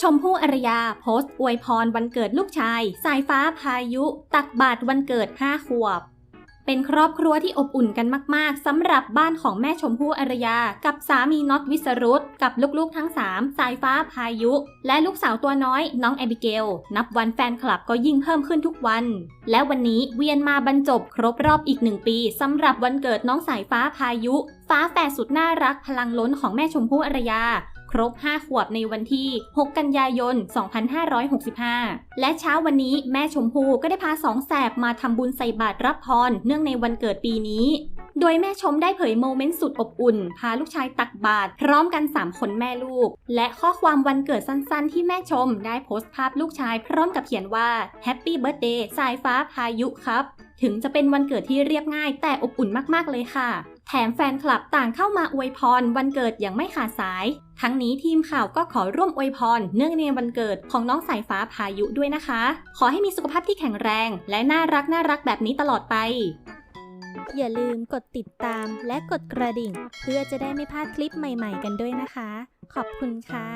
ชมพู่อารยาโพสต์อวยพรวันเกิดลูกชาย สายฟ้าพายุ ตักบาตรวันเกิด 5 ขวบ เป็นครอบครัวที่อบอุ่นกันมาก ๆสำหรับบ้านของแม่ชมพู่อารยา กับสามีน็อตวิสรุตกับลูกๆทั้ง 3 สายฟ้าพายุ และลูกสาวตัวน้อย น้องแอบิเกล นับวันแฟนคลับก็ยิ่งเพิ่มขึ้นทุกวัน และวันนี้เวียนมาบรรจบครบรอบอีกหนึ่งปีสำหรับวันเกิดน้องสายฟ้าพายุ ฟ้าแฝดสุดน่ารักพลังล้นของแม่ชมพู่อารยา รบ 5 ขวบในวันที่ 6 กันยายน 2565 และเช้าวันนี้แม่ชมพู่ก็ได้พาสองแสบมาทำบุญใส่บาตรรับพรเนื่องในวันเกิดปีนี้ โดยแม่ชมได้เผยโมเมนต์สุดอบอุ่น พาลูกชายตักบาตรพร้อมกัน 3 คนแม่ลูก และข้อความวันเกิดสั้นๆ ที่แม่ชมได้โพสต์ภาพลูกชายพร้อมกับเขียนว่า Happy Birthday สายฟ้าพายุครับ ถึงจะเป็นวันเกิดที่เรียบง่ายแต่อบอุ่นมากๆเลยค่ะ แถมแฟนคลับต่างเข้ามาอวยพรวันเกิดอย่างไม่ขาดสาย ทั้งนี้ทีมข่าวก็ขอร่วมอวยพร เนื่องในวันเกิดของน้องสายฟ้าพายุด้วยนะคะ ขอให้มีสุขภาพที่แข็งแรง และน่ารักน่ารักแบบนี้ตลอดไป อย่าลืมกดติดตามและกดกระดิ่ง เพื่อจะได้ไม่พลาดคลิปใหม่ ๆ กันด้วยนะคะ ขอบคุณค่ะ